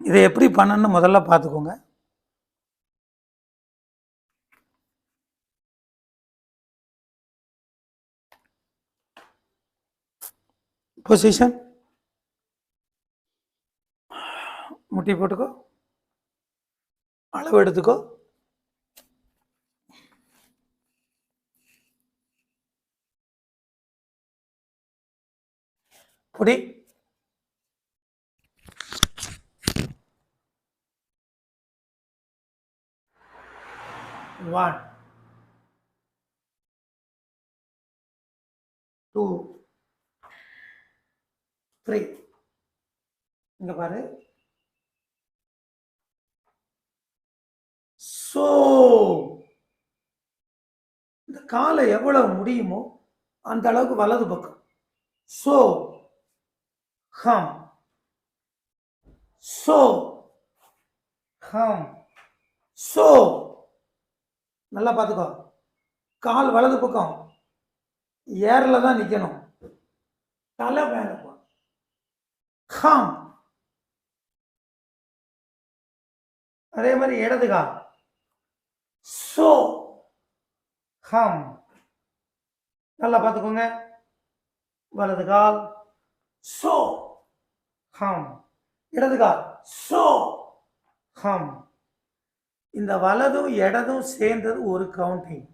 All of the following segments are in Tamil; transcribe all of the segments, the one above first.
இதை எப்படி பண்ணணும்னு முதல்ல பார்த்துக்கோங்க. பொசிஷன் முட்டி போட்டுக்கோ. அளவு எடுத்துக்கோ. புடி. ஒன் டூ த்ரீ இங்க பாரு. ஸோ இந்த காலை எவ்வளவு முடியுமோ அந்த அளவுக்கு வலது பக்கம். சோ ஹம் சோ ஹம் சோ நல்லா பார்த்துக்கோ. கால் வலது பக்கம். ஏரில் தான் நிற்கணும் தலை மேலே போ. ஹம். அதே மாதிரி இடது கால் சோ. ஹம். நல்லா பார்த்துக்கோங்க. வலது கால். சோ. ஹம். இடது கால். சோ. ஹம். இந்த வலதும் இடதும் சேர்ந்தது ஒரு கவுண்டிங்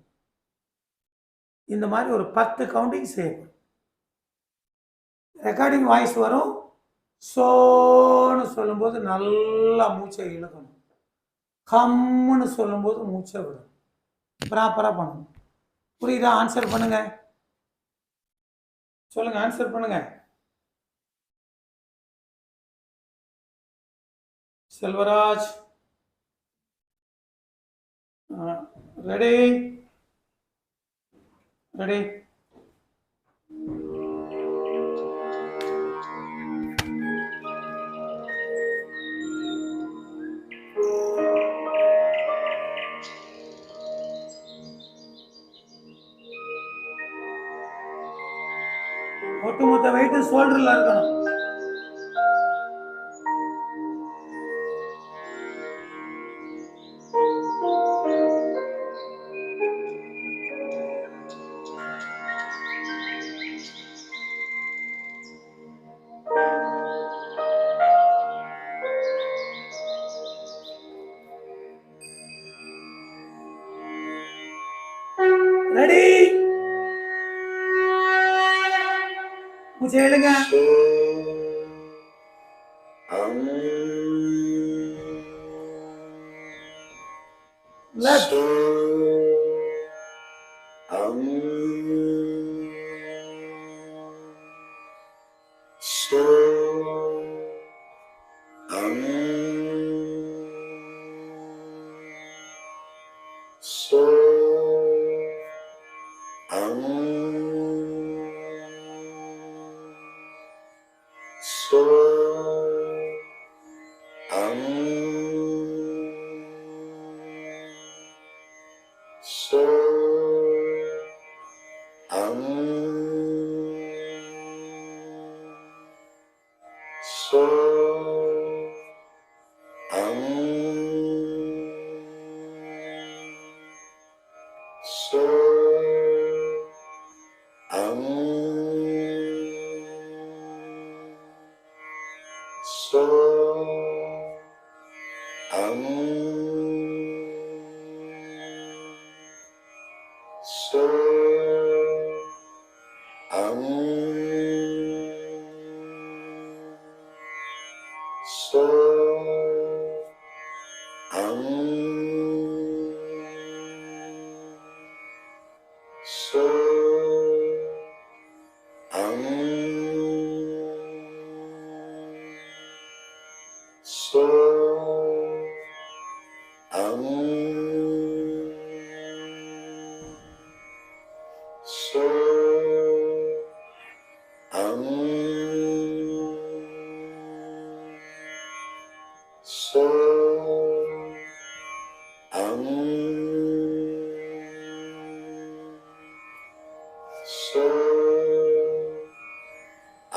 இந்த மாதிரி ஒரு பத்து கவுண்டிங் சேரும் ரெக்கார்டிங் வாய்ஸ் வரும். சோன்னு சொல்லும்போது நல்லா மூச்சை இழுக்கணும். கம்முன்னு சொல்லும்போது மூச்சை விடும் ப்ராப்பராக பண்ணணும். புரியுதா? ஆன்சர் பண்ணுங்க. சொல்லுங்க ஆன்சர் பண்ணுங்க. செல்வராஜ். ரெடி ரெடி ஒட்டுமொத்த வெயிட்டு ஷோல்டர்ல இருக்கணும். ரெடி மூச்சை So Om. सो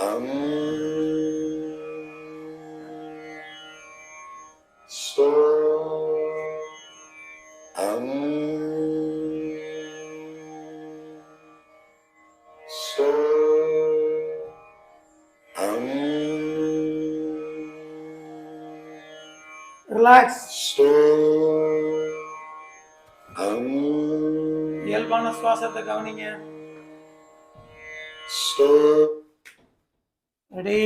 अम सो अम सो अम ரிலாக்ஸ் இயல்பான சுவாசத்தை கவனிங்க. ரெடி.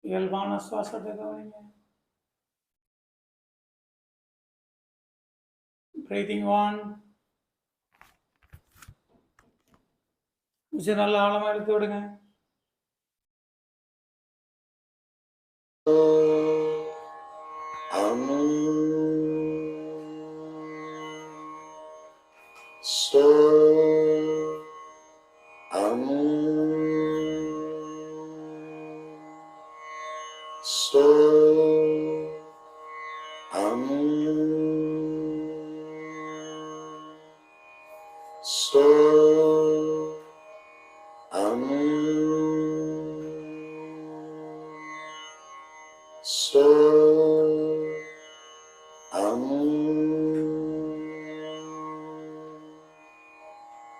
இயல்பான சுவாசத்தை கவனிங்க. பிரீத்திங் ஒன் மூச்சு நல்லா ஆழமா எடுத்து விடுங்க. Stop. stir stir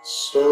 stir.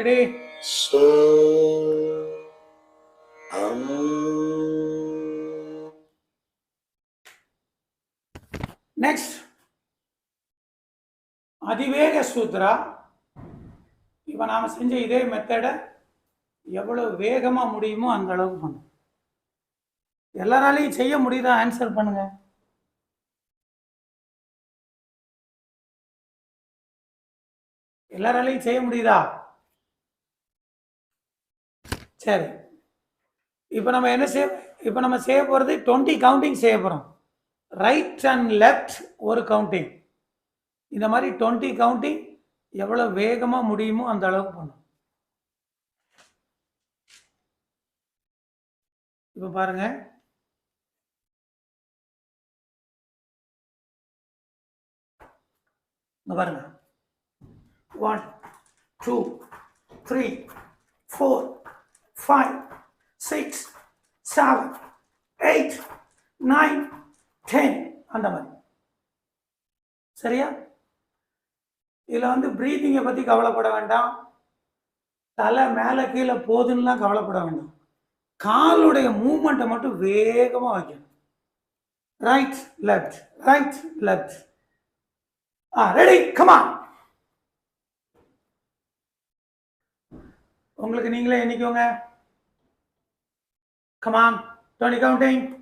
Ready. Next அதிவேக சூத்ரா. இப்போ நாம் செஞ்ச இதே மெத்தடை எவ்வளோ வேகமாக முடியுமோ அந்த அளவுக்கு பண்ணும். எல்லாராலையும் செய்ய முடியுதா? ஆன்சர் பண்ணுங்க. எல்லாராலையும் செய்ய முடியுதா? சரி. இப்போ நம்ம என்ன செய்ய இப்போ நம்ம செய்ய போகிறது டுவெண்ட்டி கவுண்டிங் செய்ய போகிறோம் ரைட் அண்ட் லெஃப்ட் ஒரு கவுண்டிங் இந்த மாதிரி டுவெண்ட்டி கவுண்டிங் எவ்வளோ வேகமாக முடியுமோ அந்த அளவுக்கு பண்ணும். இப்போ பாருங்க. பாருங்க. One two three four five six seven, eight nine ten அந்த மாதிரி. சரியா? இதில் வந்து ப்ரீத்திங்கை பற்றி கவலைப்பட வேண்டாம். தலை மேலே கீழே போதுன்னெலாம் கவலைப்பட வேண்டாம். காலுடைய மூமெண்ட்டை மட்டும் வேகமாக வைக்கணும். ரைட் லெஃப்ட் ரைட் லெஃப்ட் ஆ ரெடி கமா உங்களுக்கு நீங்களே எண்ணிக்கோங்க. Come on, Tony Counting.